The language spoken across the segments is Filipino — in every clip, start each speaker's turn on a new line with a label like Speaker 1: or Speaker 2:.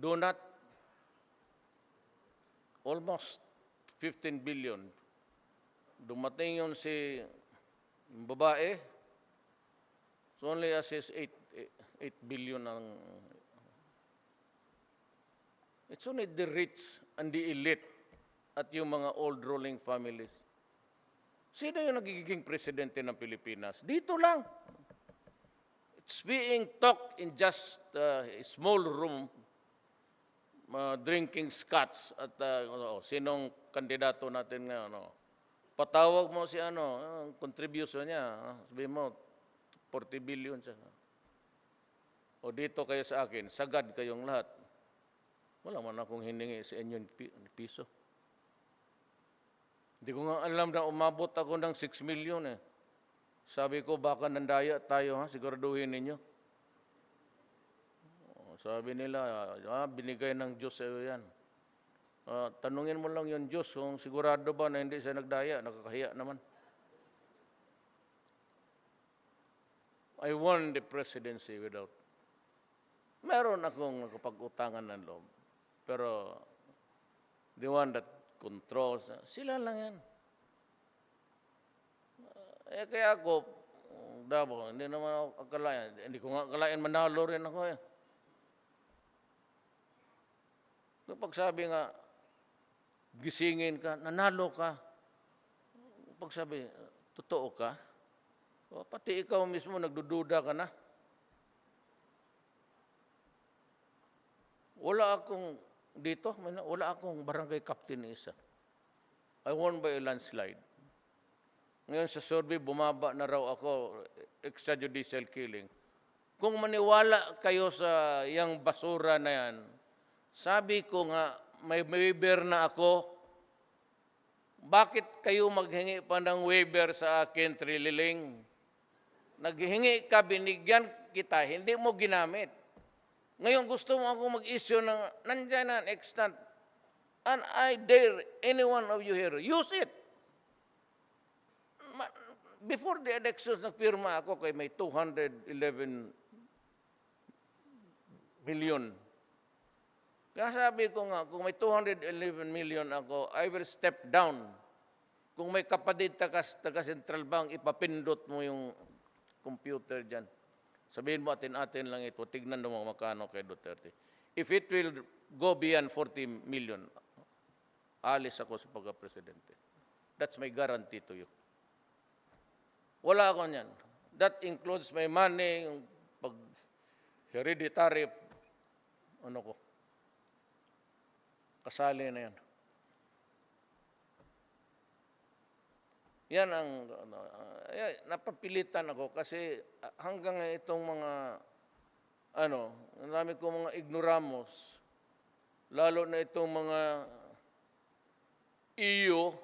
Speaker 1: do not almost 15 billion. Dumating yun si babae, so only assess 8, 8 billion ang It's only the rich and the elite at yung mga old ruling families. Sino yung nagiging presidente ng Pilipinas? Dito lang. It's being talked in just uh, a small room, uh, drinking scotch at uh, ano, sinong kandidato natin ngayon. Ano. Patawag mo si ano, ang contribution niya. ah, Sabihin mo, 40 billion siya. O dito kayo sa akin, sagad kayong lahat. Wala man akong hiningi sa inyo piso. Hindi ko nga alam na umabot ako ng 6 million eh. Sabi ko, baka nandaya tayo ha, siguraduhin ninyo. Sabi nila, ah, binigay ng Diyos sa iyo yan. Ah, tanungin mo lang yung Diyos kung sigurado ba na hindi siya nagdaya, nakakahiya naman. I won the presidency without Meron akong nakapag-utangan ng loob. Pero the one that controls, sila lang yan. Eh kaya ako, Davao, hindi naman ako akalain. Hindi ko nga akalain manalo rin ako eh. Kapag sabi nga, gisingin ka, nanalo ka. Pag sabi, totoo ka, o, pati ikaw mismo nagdududa ka na. Wala akong dito, wala akong barangay captain isa. I won by a landslide. Ngayon sa survey, bumaba na raw ako, extrajudicial killing. Kung maniwala kayo sa yang basura na yan, sabi ko nga, may waiver na ako. Bakit kayo maghingi pa ng waiver sa akin, Trililing? Naghingi ka, binigyan kita, hindi mo ginamit. Ngayon gusto mo ako mag-issue ng nandyan na extant. And I dare any one of you here, use it. Before the elections, nagpirma ako kay may 211 million. Kaya sabi ko nga, kung may 211 million ako, I will step down. Kung may kapatid taga, taga Central Bank, ipapindot mo yung computer dyan. Sabihin mo, atin-atin lang ito, tignan mo makano kay Duterte. If it will go beyond 40 million, alis ako sa pagka-presidente. That's my guarantee to you. Wala ako niyan. That includes my money, yung pag hereditary, ano ko, kasali na yan. Yan ang, eh, napapilitan ako kasi ah, hanggang itong mga, ano, ang ko mga ignoramos, lalo na itong mga iyo,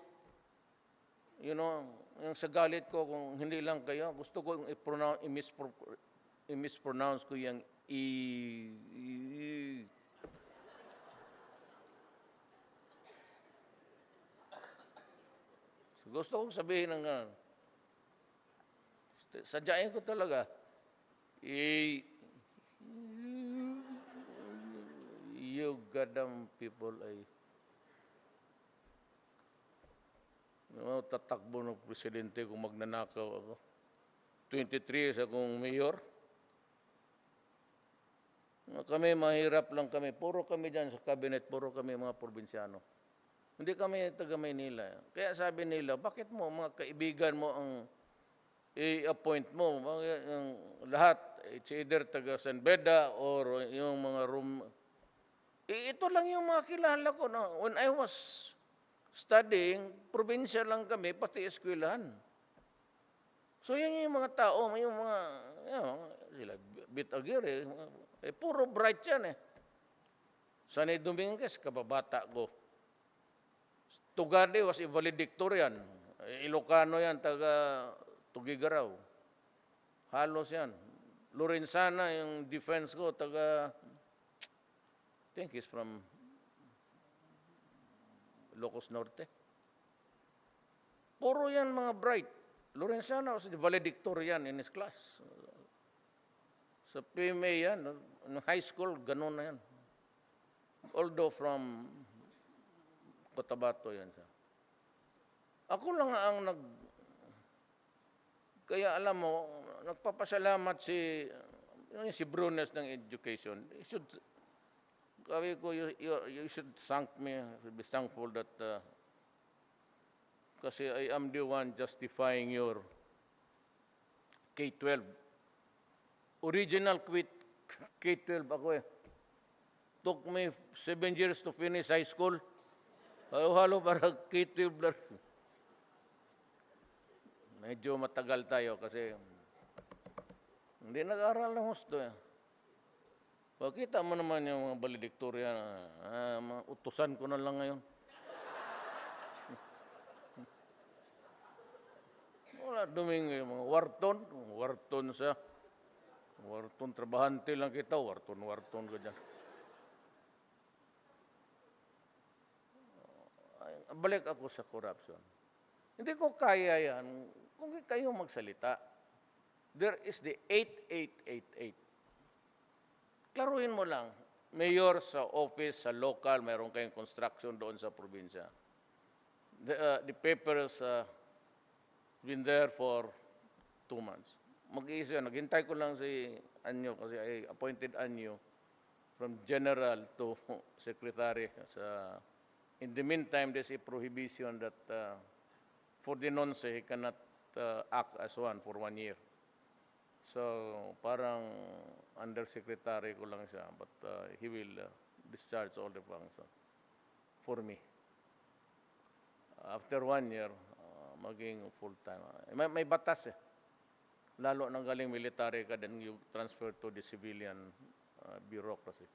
Speaker 1: you know, yung sa galit ko, kung hindi lang kayo, gusto ko i-mispronounce ko yung i, i- Gusto kong sabihin ng gano'n. Sadyain ko talaga. I, you goddamn people ay no, tatakbo ng presidente kung magnanakaw ako. 23 years akong mayor. Kami mahirap lang kami. Puro kami dyan sa cabinet, puro kami mga probinsyano. Hindi kami taga Maynila. Kaya sabi nila, bakit mo, mga kaibigan mo ang i-appoint mo? Yung lahat, it's either taga San Beda or yung mga room. Eh, ito lang yung mga kilala ko. No? When I was studying, probinsya lang kami, pati eskwelahan. So yun yung mga tao, yung mga, you know, sila Bit Aguirre, eh, puro bright yan eh. Sanay Dominguez, kababata ko. Tugade was a valedictorian. Ilocano yan, taga Tugigaraw. Halos yan. Lorenzana, yung defense ko, taga, I think he's from Ilocos Norte. Puro yan mga bright. Lorenzana was the valedictorian in his class. Sa PMA yan, high school, ganun na yan. although from Cotabato yan siya. Ako lang ang nag... Kaya alam mo, nagpapasalamat si yung si Brunes ng education. He should, sabi ko, you, you, you should thank me, be thankful that uh, kasi I am the one justifying your K-12. Original quit K-12 ako eh. Took me seven years to finish high school. Halo-halo para K-12 na rin. Medyo matagal tayo kasi hindi nag-aaral ng husto eh. Pakita mo naman yung mga valedictoria, ah, mga utusan ko na lang ngayon. Wala duming eh, mga warton, warton siya. Warton, trabahante lang kita, warton, warton ka dyan. Balik ako sa corruption. Hindi ko kaya yan kung kayo magsalita. There is the 8888. Klaruhin mo lang, mayor sa office, sa local, mayroon kayong construction doon sa probinsya. The, uh, the papers uh, been there for two months. Mag-iisa, naghintay ko lang si Anyo kasi I appointed Anyo from general to secretary. Sa, in the meantime, there's a prohibition that uh, for the nonce, he cannot uh, act as one for one year. So, parang undersecretary ko lang siya, but uh, he will uh, discharge all the function for me. After one year, uh, maging full-time. May, may batas eh. Lalo nang galing military ka, then you transfer to the civilian uh, bureaucracy.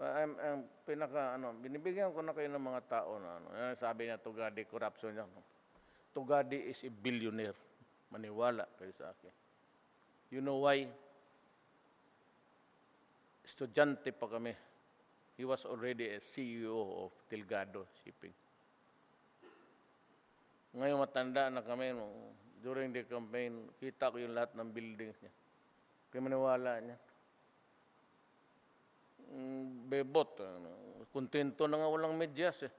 Speaker 1: I'm, I'm pinaka, ano, binibigyan ko na kayo ng mga tao na, ano, sabi niya, Tugadi, corruption niya. Tugadi is a billionaire. Maniwala kayo sa akin. You know why? Estudyante pa kami. He was already a CEO of Tilgado Shipping. Ngayon matanda na kami, no, during the campaign, kita ko yung lahat ng buildings niya. Kaya maniwala niya. Bebot, ano, kontento na nga walang medyas eh.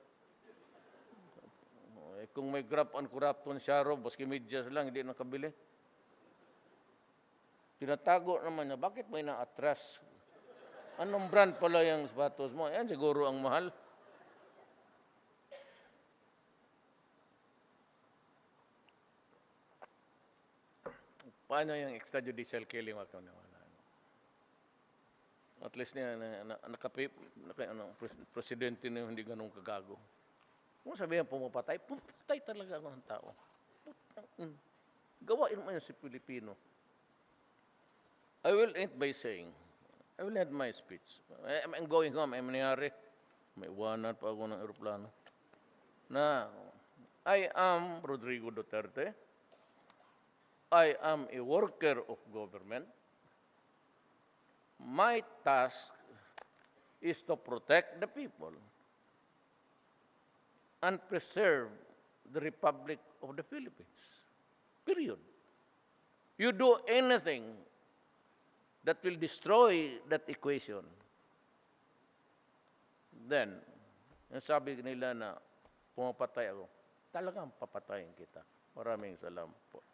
Speaker 1: Eh, kung may grab and corruption siya ro, baski medyas lang, hindi nakabili. Tinatago naman niya, bakit may na-atras? Anong brand pala yung sapatos mo? Yan siguro ang mahal. Paano yung extrajudicial killing wag nawala? At least niya, na, na, naka, ano, pres, presidente na hindi ganun kagago. Kung sabihin pumapatay, pumapatay talaga ako ng tao. Putang. Gawain mo yun si Pilipino. I will end by saying, I will end my speech. I'm going home, ay mangyari. May iwanan pa ako ng aeroplano. Na, I am Rodrigo Duterte. I am a worker of government. My task is to protect the people and preserve the Republic of the Philippines. Period. You do anything that will destroy that equation, then, yung sabi nila na pumapatay ako, talagang papatayin kita. Maraming salamat po.